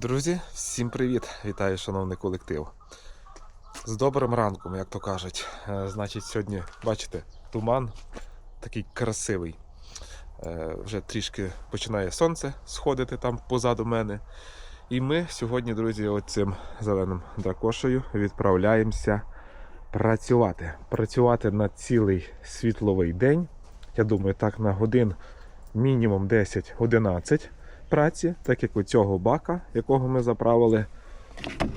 Друзі, всім привіт! Вітаю, шановний колектив. З добрим ранком, як то кажуть. Е, Значить, сьогодні, бачите, туман такий красивий. Е, Вже трішки починає сонце сходити там позаду мене. І ми сьогодні, друзі, оцим зеленим дракошею відправляємося працювати. Працювати на цілий світловий день. Я думаю, так на годин мінімум 10-11 праці, так як у цього бака, якого ми заправили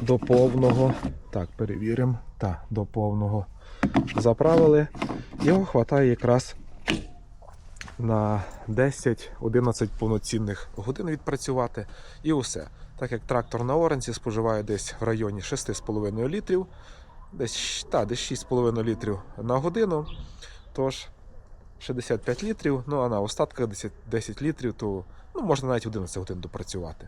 до повного. Так, перевіримо. Так, до повного заправили. Його вистачає якраз на 10-11 повноцінних годин відпрацювати. І усе. Так як трактор на Оренці споживає десь в районі 6,5 літрів, десь, та, десь 6,5 літрів на годину. Тож 65 літрів, ну а на остатках 10, 10 літрів, то ну, можна навіть 11 годин допрацювати.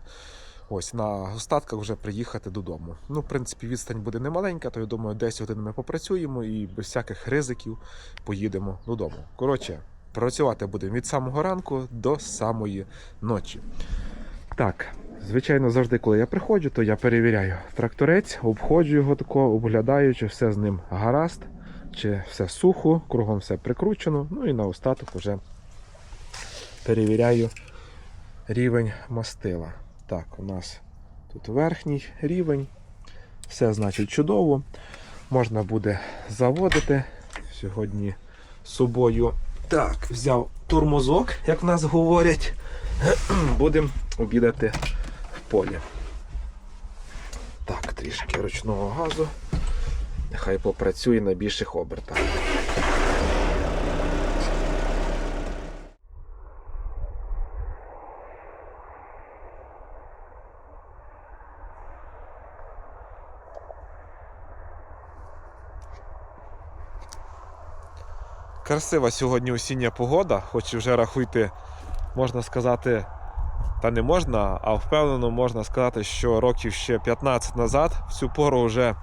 Ось на остатках вже приїхати додому. Ну, в принципі, відстань буде немаленька, то я думаю, 10 годин ми попрацюємо і без всяких ризиків поїдемо додому. Коротше, працювати будемо від самого ранку до самої ночі. Так, звичайно, завжди, коли я приходжу, то я перевіряю тракторець, обходжу його тако, оглядаю, чи все з ним гаразд, чи все сухо, кругом все прикручено. Ну і на остаток вже перевіряю рівень мастила. Так, у нас тут верхній рівень. Все значить чудово. Можна буде заводити. Сьогодні з собою так, взяв тормозок, як в нас говорять. Будемо обідати в полі. Так, трішки ручного газу. Нехай попрацює на більших обертах. Красива сьогодні осіння погода, хоч і вже рахуйте, можна сказати, та не можна, а впевнено можна сказати, що років ще 15 назад, в цю пору вже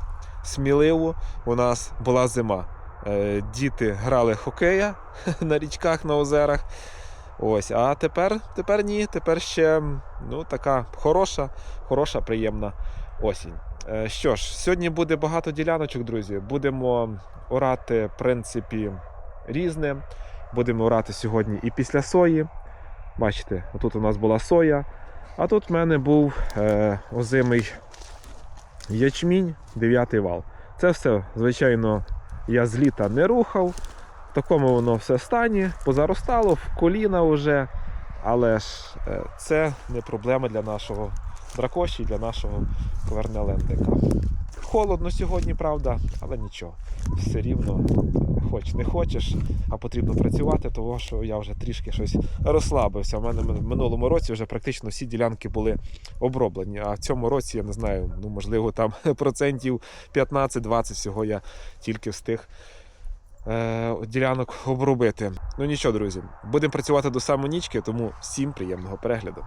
сміливо у нас була зима. Е, Діти грали хокея на річках, на озерах. Ось, а тепер, тепер ні, тепер ще ну, така хороша, хороша, приємна осінь. Е, Що ж, сьогодні буде багато діляночок, друзі. Будемо орати, в принципі, різне. Будемо орати сьогодні і після сої. Бачите, тут у нас була соя, а тут в мене був е, озимий ячмінь, 9 вал. Це все, звичайно, я з літа не рухав. В такому воно все стані, позаростало в коліна вже. Але ж е, це не проблема для нашого дракоші, для нашого квернелендика. Холодно сьогодні, правда, але нічого. Все рівно, хоч не хочеш, а потрібно працювати, тому що я вже трішки щось розслабився. У мене в минулому році вже практично всі ділянки були оброблені. А в цьому році я не знаю, ну можливо, там процентів 15-20 всього я тільки встиг е, ділянок обробити. Ну нічого, друзі, будемо працювати до самої нічки, тому всім приємного перегляду.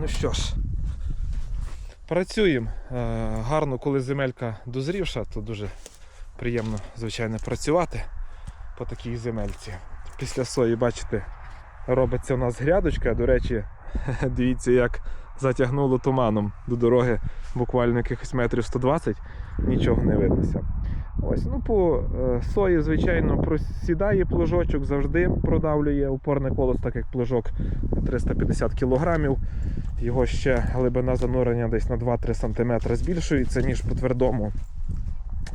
Ну що ж. Працюємо. Е, Гарно, коли земелька дозрівша, то дуже приємно, звичайно, працювати по такій земельці. Після сої, бачите, робиться у нас грядочка. До речі, дивіться, як затягнуло туманом до дороги буквально якихось метрів 120, нічого не виднося. Ось, ну по е, сої, звичайно, просідає плужочок, завжди продавлює опорне колос, так як плужок 350 кг. Його ще глибина занурення десь на 2-3 см збільшується, ніж по твердому.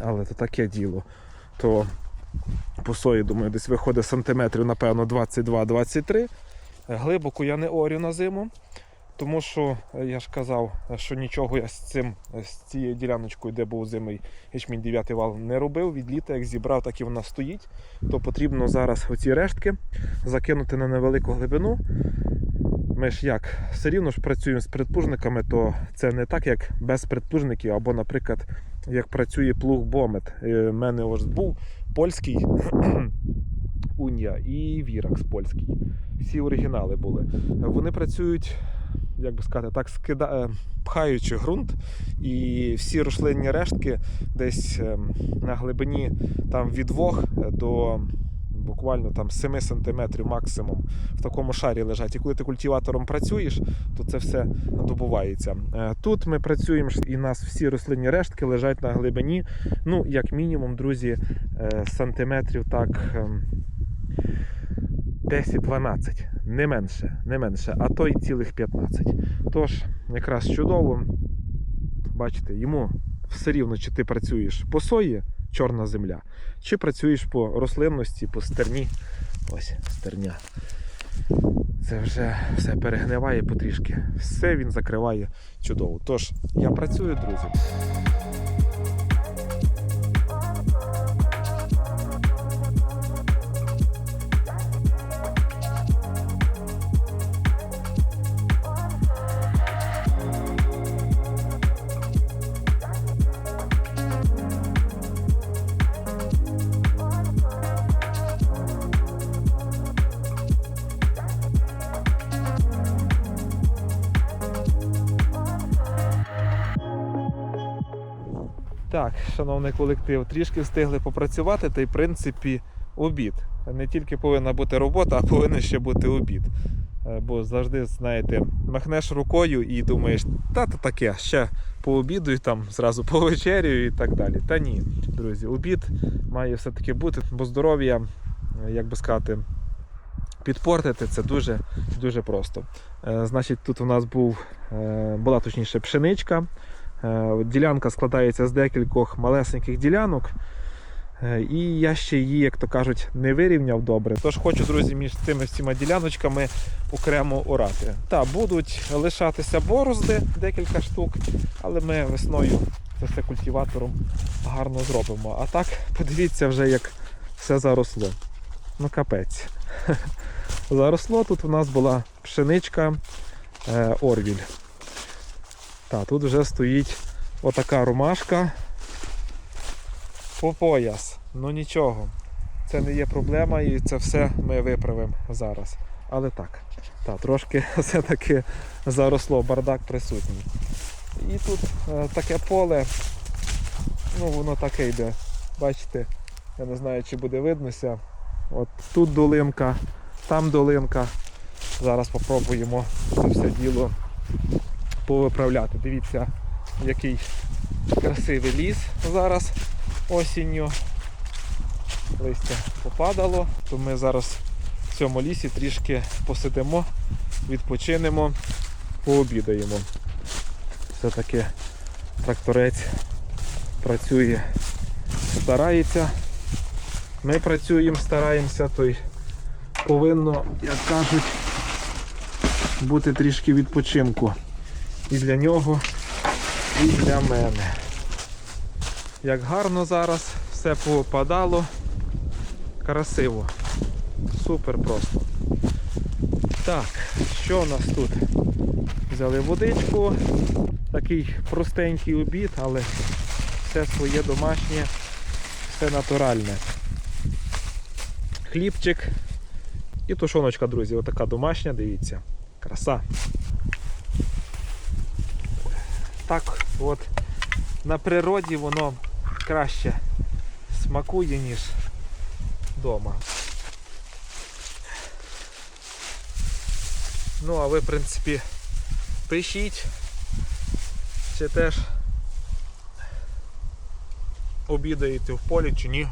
Але то таке діло. То по сої, думаю, десь виходить сантиметрів, напевно, 22-23. Глибоко я не орю на зиму, тому що я ж казав, що нічого я з цим, з цією діляночкою, де був зимий ячмінь 9 вал, не робив. Від літа, як зібрав, так і вона стоїть. То потрібно зараз оці рештки закинути на невелику глибину. Ми ж як все рівно ж працюємо з предплужниками, то це не так, як без предплужників, або, наприклад, як працює плуг Бомет. У мене ось був польський Унія і Віракс польський. Всі оригінали були. Вони працюють, як би сказати, так скида... е, пхаючи ґрунт, і всі рослинні рештки десь ем, на глибині там від 2 до буквально там 7 см максимум в такому шарі лежать. І коли ти культиватором працюєш, то це все добувається. Е, Тут ми працюємо і нас всі рослинні рештки лежать на глибині, ну, як мінімум, друзі, е, сантиметрів так. ем, 10-12, не менше, не менше, а то й цілих 15. Тож, якраз чудово, бачите, йому все рівно, чи ти працюєш по сої, чорна земля, чи працюєш по рослинності, по стерні. Ось стерня. Це вже все перегниває потрішки. Все він закриває чудово. Тож, я працюю, друзі. Шановний колектив, трішки встигли попрацювати, та й в принципі обід. Не тільки повинна бути робота, а повинен ще бути обід. Е, Бо завжди, знаєте, махнеш рукою і думаєш, та то таке, ще пообідаю, там зразу повечерюю і так далі. Та ні, друзі, обід має все-таки бути, бо здоров'я, е, як би сказати, підпортити це дуже, дуже просто. Е, Значить, тут у нас був, була точніше пшеничка. Е, Ділянка складається з декількох малесеньких ділянок. Е, І я ще її, як то кажуть, не вирівняв добре. Тож хочу, друзі, між цими всіма діляночками окремо орати. Та будуть лишатися борозди, декілька штук, але ми весною це все культиватором гарно зробимо. А так, подивіться вже, як все заросло. Ну, капець. Заросло. Тут у нас була пшеничка е, Орвіль. Та, тут вже стоїть отака ромашка по пояс. Ну нічого, це не є проблема і це все ми виправимо зараз. Але так, та, трошки все-таки заросло, бардак присутній. І тут е, таке поле, ну воно таке йде. Бачите, я не знаю, чи буде виднося. От тут долинка, там долинка. Зараз попробуємо це все діло повиправляти. Дивіться, який красивий ліс зараз осінню. Листя попадало, то ми зараз в цьому лісі трішки посидимо, відпочинемо, пообідаємо. Все-таки тракторець працює, старається. Ми працюємо, стараємося, то й повинно, як кажуть, бути трішки відпочинку і для нього, і для мене. Як гарно зараз все попадало. Красиво. Супер просто. Так, що у нас тут? Взяли водичку. Такий простенький обід, але все своє домашнє, все натуральне. Хлібчик і тушоночка, друзі, отака домашня, дивіться. Краса. Так от на природі воно краще смакує, ніж вдома. Ну, а ви, в принципі, пишіть, чи теж обідаєте в полі чи ні.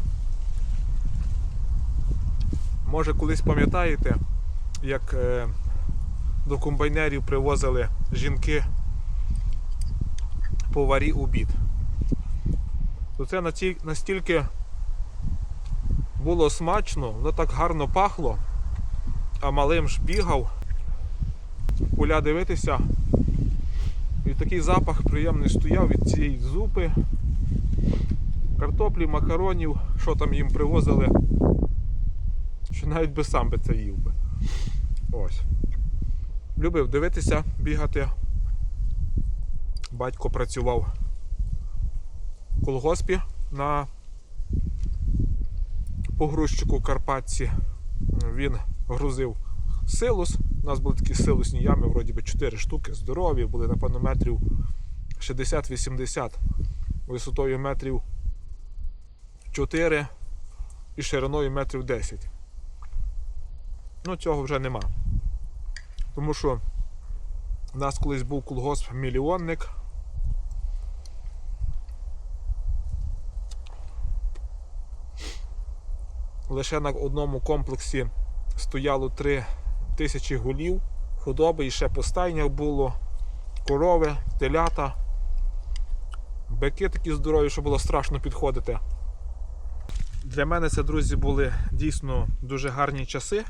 Може колись пам'ятаєте, як е, до комбайнерів привозили жінки поварі обід. То це настільки було смачно, воно так гарно пахло, а малим ж бігав, поля дивитися. І такий запах приємний стояв від цієї зупи, картоплі, макаронів, що там їм привозили, що навіть би сам би це їв би. Ось. Любив дивитися, бігати. Батько працював в колгоспі на погрузчику Карпатці. Він грузив силус. У нас були такі силусні ями, вроді би 4 штуки, здорові, були, напевно, метрів 60-80, висотою метрів 4 і шириною метрів 10. Ну, цього вже нема. Тому що у нас колись був колгосп мільйонник. Лише на одному комплексі стояло 3 тисячі голів худоби і ще по стайнях було корови, телята, бики такі здорові, що було страшно підходити. Для мене це, друзі, були дійсно дуже гарні часи.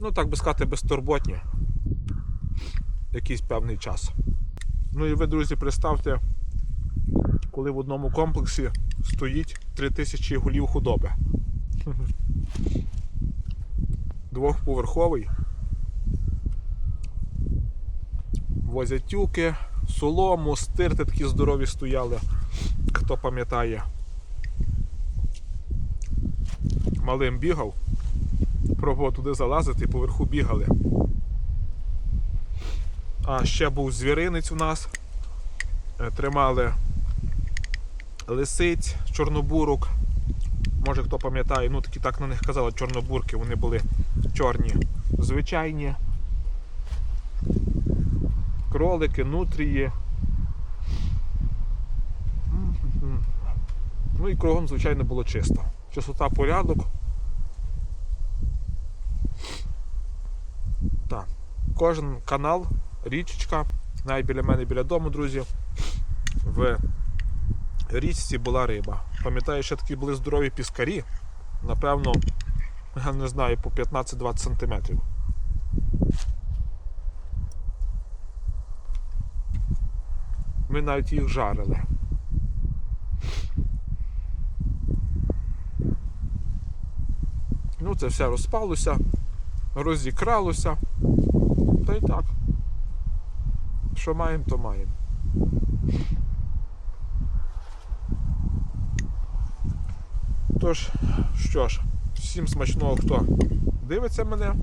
Ну, так би сказати, безтурботні. Якийсь певний час. Ну і ви, друзі, представте, коли в одному комплексі стоїть 3000 голів худоби. Двохповерховий. Возять тюки, солому, стирти такі здорові стояли, хто пам'ятає. Малим бігав, пробував туди залазити, і поверху бігали. А ще був звіринець у нас. Е, Тримали лисиць, чорнобурок. Може хто пам'ятає, ну такі так на них казали чорнобурки, вони були чорні, звичайні. Кролики, нутрії. Ну і кругом, звичайно, було чисто. Чистота порядок. Так. Кожен канал, річечка, навіть біля мене біля дому, друзі. В річці була риба. Пам'ятаю, ще такі були здорові піскарі. Напевно, я не знаю, по 15-20 сантиметрів. Ми навіть їх жарили. Ну, це все розпалося, розікралося. Та й так. Що маємо, то маємо. Тож, що ж, всім смачного, хто дивиться мене,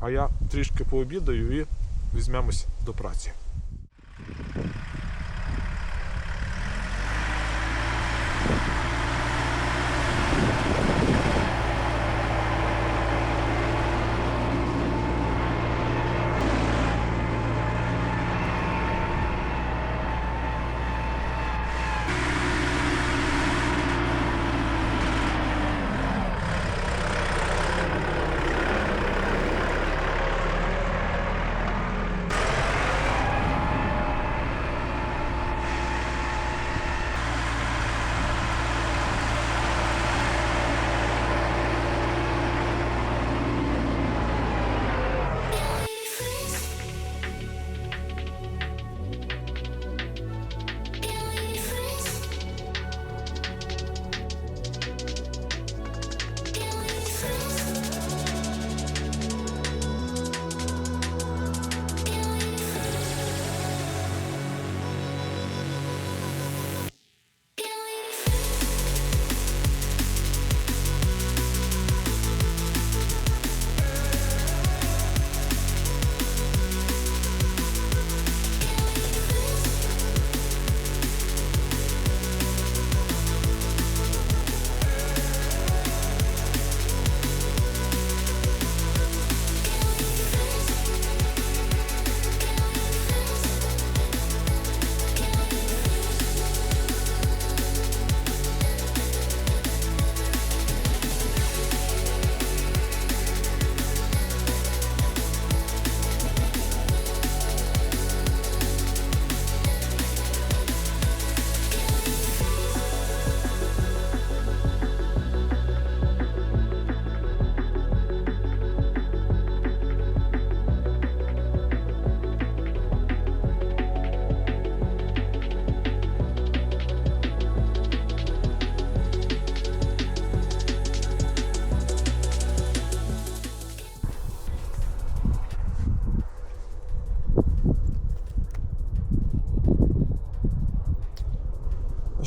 а я трішки пообідаю і візьмемось до праці.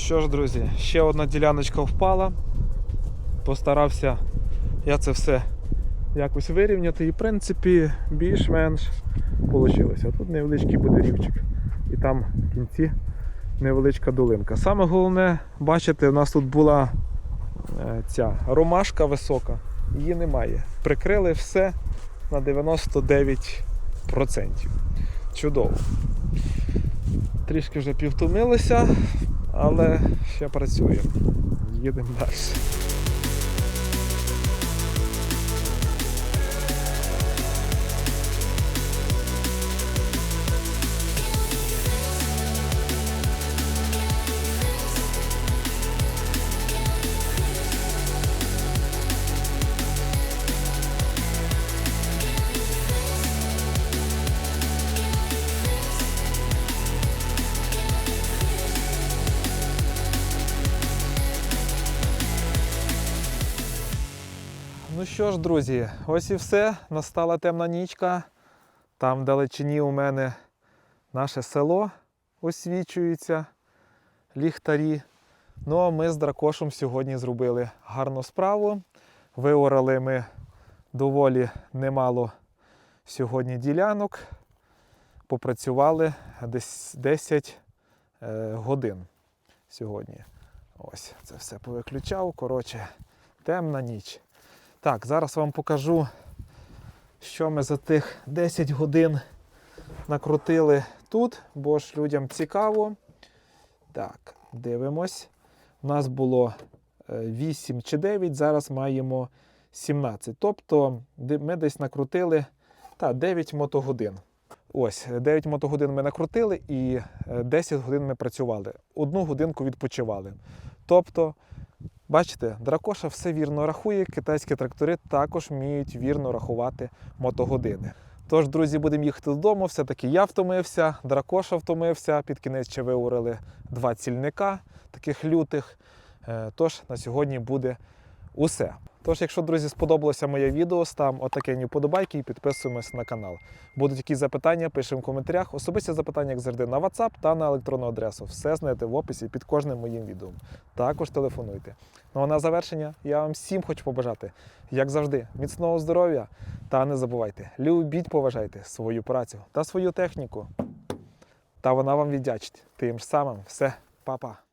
Що ж, друзі, ще одна діляночка впала. Постарався я це все якось вирівняти і, в принципі, більш-менш вийшло. Тут невеличкий буде рівчик. І там в кінці невеличка долинка. Саме головне, бачите, у нас тут була е, ця ромашка висока, її немає. Прикрили все на 99%. Чудово. Трішки вже півтомилися, але ще працюємо. Їдемо далі. Що ж, друзі, ось і все. Настала темна нічка. Там вдалечині у мене наше село освічується, ліхтарі. Ну а ми з Дракошем сьогодні зробили гарну справу. Виорали ми доволі немало сьогодні ділянок. Попрацювали десь 10 е, годин сьогодні. Ось це все повиключав. Коротше, темна ніч. Так, зараз вам покажу, що ми за тих 10 годин накрутили тут, бо ж людям цікаво. Так, дивимось. У нас було е, 8 чи 9, зараз маємо 17. Тобто ми десь накрутили та, 9 мотогодин. Ось, 9 мотогодин ми накрутили і е, 10 годин ми працювали. Одну годинку відпочивали. Тобто Бачите, дракоша все вірно рахує. Китайські трактори також вміють вірно рахувати мотогодини. Тож, друзі, будемо їхати додому. Все-таки я втомився, дракоша втомився. Під кінець ще виурили два цільника, таких лютих. Е, Тож на сьогодні буде усе. Тож, якщо, друзі, сподобалося моє відео, ставимо отакі вподобайки і підписуємось на канал. Будуть якісь запитання, пишемо в коментарях. Особисті запитання, як завжди, на WhatsApp та на електронну адресу. Все знаєте в описі під кожним моїм відео. Також телефонуйте. Ну а на завершення я вам всім хочу побажати, як завжди, міцного здоров'я. Та не забувайте, любіть, поважайте свою працю та свою техніку. Та вона вам віддячить. Тим ж самим все, па-па.